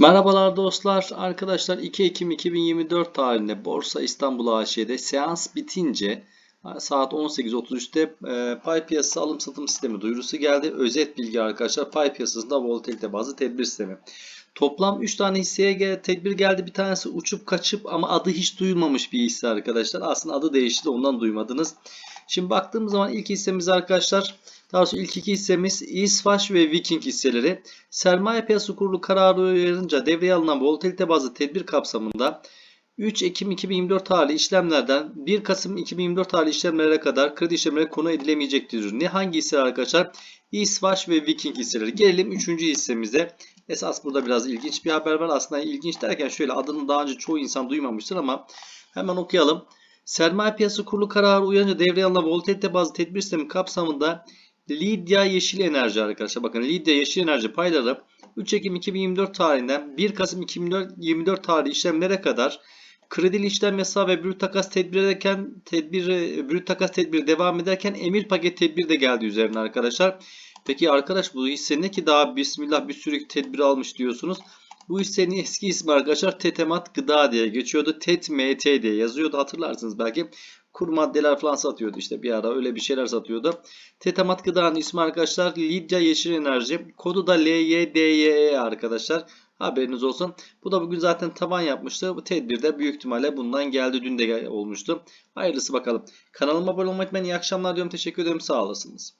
Merhabalar dostlar. Arkadaşlar 2 Ekim 2024 tarihinde Borsa İstanbul AŞ'de seans bitince saat 18.33'te e, pay piyasası alım satım sistemi duyurusu geldi. Özet bilgi arkadaşlar pay piyasasında volatilite bazlı tedbir sistemi. Toplam 3 tane hisseye gel tedbir geldi. Bir tanesi uçup kaçıp ama adı hiç duyulmamış bir hisse arkadaşlar. Aslında adı değişti de ondan duymadınız. Şimdi baktığımız zaman ilk hissemiz arkadaşlar daha sonra ilk iki hissemiz İsfaş ve Viking hisseleri. Sermaye piyasası kurulu kararı uyarınca devreye alınan volatilite bazlı tedbir kapsamında 3 Ekim 2024 tarihli işlemlerden 1 Kasım 2024 tarihli işlemlere kadar kredi işlemleri konu edilemeyecektir. Ne hangi hisseler arkadaşlar? İsvaş ve Viking hisseleri. Gelelim 3. hissemize. Esas burada biraz ilginç bir haber var. Aslında ilginç derken şöyle adını daha önce çoğu insan duymamıştır ama hemen okuyalım. Sermaye piyasası kurulu kararı uyarınca devreye alınan volatilite bazlı tedbir sistemi kapsamında Lidya Yeşil Enerji arkadaşlar. Bakın Lidya Yeşil Enerji payları 3 Ekim 2024 tarihinden 1 Kasım 2024 tarihi işlemlere kadar kredili işlem yasağı ve brüt takas tedbir ederken tedbir brüt takas tedbiri devam ederken emir paket tedbir de geldi üzerine arkadaşlar. Peki arkadaş bu hisse ne ki daha bismillah bir sürü tedbir almış diyorsunuz. Bu hissenin eski ismi arkadaşlar Tetemat Gıda diye geçiyordu. TETMT diye yazıyordu hatırlarsınız belki. Kur maddeler falan satıyordu işte bir ara öyle bir şeyler satıyordu. Tetemat Gıda'nın ismi arkadaşlar Lidya Yeşil Enerji. Kodu da LYDYE arkadaşlar. Haberiniz olsun. Bu da bugün zaten taban yapmıştı. Bu tedbir de büyük ihtimalle bundan geldi. Dün de olmuştu. Hayırlısı bakalım. Kanalıma abone olmayı unutmayın. İyi akşamlar diyorum. Teşekkür ederim. Sağ olasınız.